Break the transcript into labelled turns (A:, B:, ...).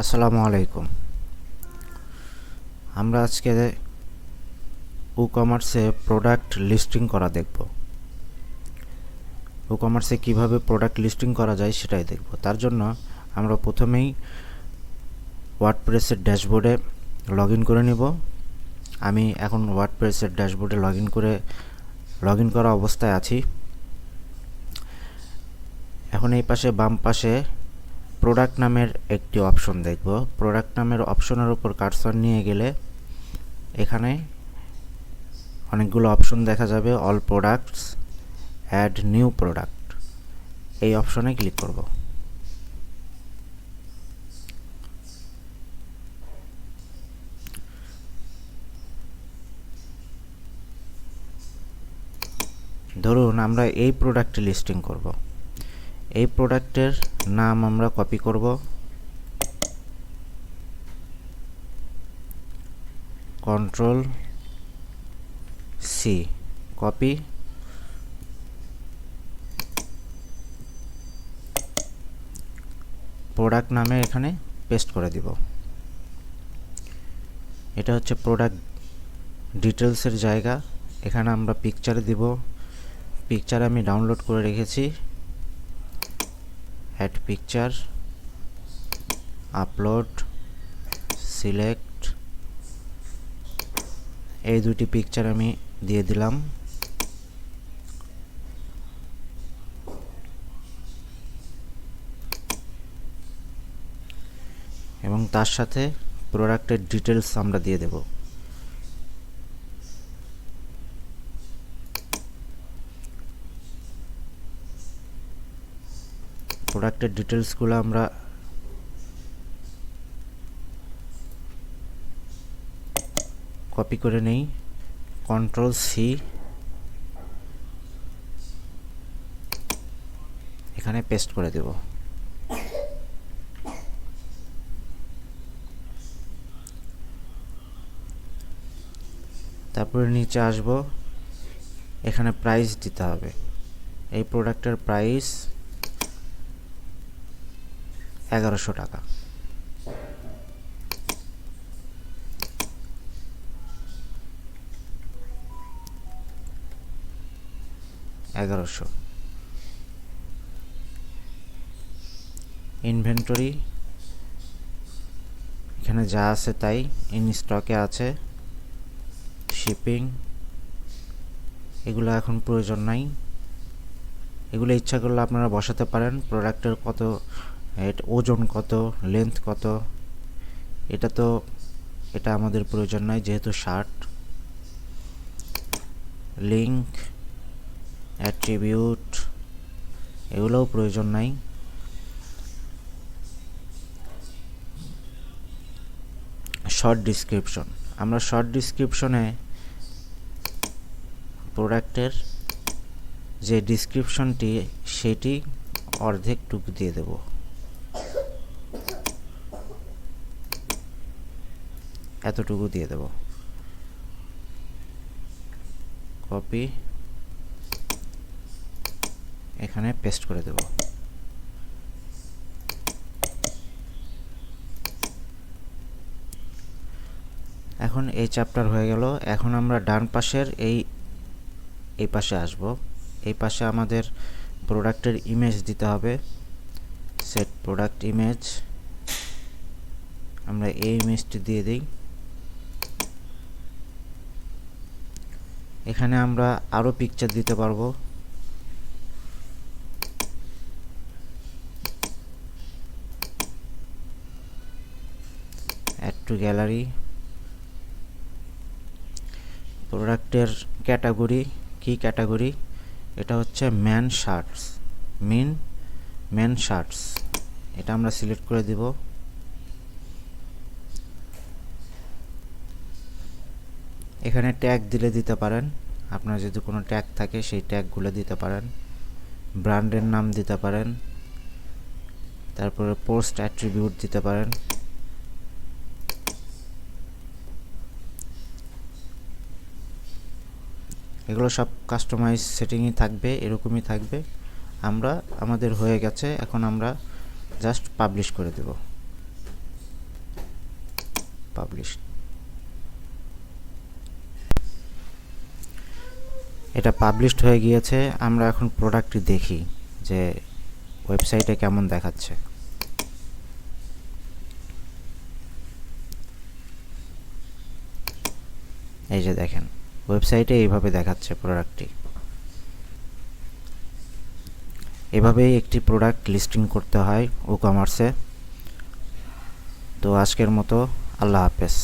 A: আসসালামু আলাইকুম। আমরা আজকে ই কমার্সে প্রোডাক্ট লিস্টিং করা দেখব। ই কমার্সে কীভাবে প্রোডাক্ট লিস্টিং করা যায় সেটাই দেখব। তার জন্য আমরা প্রথমেই ওয়ার্ডপ্রেসের ড্যাশবোর্ডে লগ ইন করে নিব। আমি এখন ওয়ার্ডপ্রেসের ড্যাশবোর্ডে লগ ইন করে লগ ইন করা অবস্থায় আছি। এখন এই পাশে বাম পাশে প্রোডাক্ট নামের একটি অপশন দেখব। প্রোডাক্ট নামের অপশনের উপর কার্সর নিয়ে গেলে এখানে অনেকগুলো অপশন দেখা যাবে all products add new product এই অপশনে ক্লিক করব। ধরুন আমরা এই প্রোডাক্টটি লিস্টিং করব। এই প্রোডাক্টের নাম আমরা কপি করব। কন্ট্রোল সি কপি প্রোডাক্ট নামে এখানে পেস্ট করে দিব। এটা হচ্ছে প্রোডাক্ট ডিটেলসের জায়গা। এখানে আমরা পিকচারে দিব। পিকচার আমি ডাউনলোড করে রেখেছি। অ্যাড পিকচার আপলোড সিলেক্ট এই দুটি পিকচার আমি দিয়ে দিলাম। এবং তার সাথে প্রোডাক্টের ডিটেলস আমরা দিয়ে দেব। প্রোডাক্টের ডিটেলসগুলো আমরা কপি করে নেই। কন্ট্রোল সি এখানে পেস্ট করে দেব। তারপরে নিচে আসব। এখানে প্রাইস দিতে হবে। এই প্রোডাক্টের প্রাইস এগারোশো টাকা। এগারোশো। ইনভেন্টরি, এখানে যা আছে তাই, ইন স্টকে আছে। শিপিং, এগুলো এখন প্রয়োজন নাই। এগুলো ইচ্ছা করলে আপনারা বসাতে পারেন। প্রোডাক্টের কত ওজন কত লেন্থ কত, এটা তো, এটা আমাদের প্রয়োজন নয়, যেহেতু শার্ট লিঙ্ক অ্যাট্রিবিউট এগুলোও প্রয়োজন নাই। শর্ট ডিসক্রিপশন আমরা শর্ট ডিসক্রিপশনে প্রোডাক্টের যে ডিসক্রিপশনটি সেটি অর্ধেক টুকু দিয়ে দেব। এতটুকু দিয়ে দেব। কপি এখানে পেস্ট করে দেব। এখন এই চ্যাপ্টার হয়ে গেল। এখন আমরা ডান পাশের এই এই পাশে আসব। এই পাশে আমাদের প্রোডাক্টের ইমেজ দিতে হবে। সেট প্রোডাক্ট ইমেজ আমরা এই ইমেজটি দিয়ে দিই। এখানে আমরা আরও পিকচার দিতে পারব। অ্যাড টু গ্যালারি প্রোডাক্টের ক্যাটাগরি কি ক্যাটাগরি এটা হচ্ছে man shirts mean man shirts এটা আমরা সিলেক্ট করে দিব। এখানে ট্যাগ দিলে দিতে পারেন। আপনার যদি কোনো ট্যাগ থাকে, সেই ট্যাগগুলো দিতে পারেন। ব্র্যান্ডের নাম দিতে পারেন। তারপরে পোস্ট অ্যাট্রিবিউট দিতে পারেন। এগুলো সব কাস্টমাইজ সেটিংই থাকবে, এরকমই থাকবে। আমরা, আমাদের হয়ে গেছে, এখন আমরা জাস্ট পাবলিশ করে দেব। পাবলিশ এটা পাবলিশড হয়ে গিয়েছে। আমরা এখন প্রোডাক্টটি দেখি যে ওয়েবসাইটে কেমন দেখাচ্ছে। এই যে দেখেন ওয়েবসাইটে এইভাবে দেখাচ্ছে প্রোডাক্টটি এভাবেই একটি প্রোডাক্ট লিস্টিং করতে হয় ও কমার্সে তো আজকের মতো, আল্লাহ হাফেজ।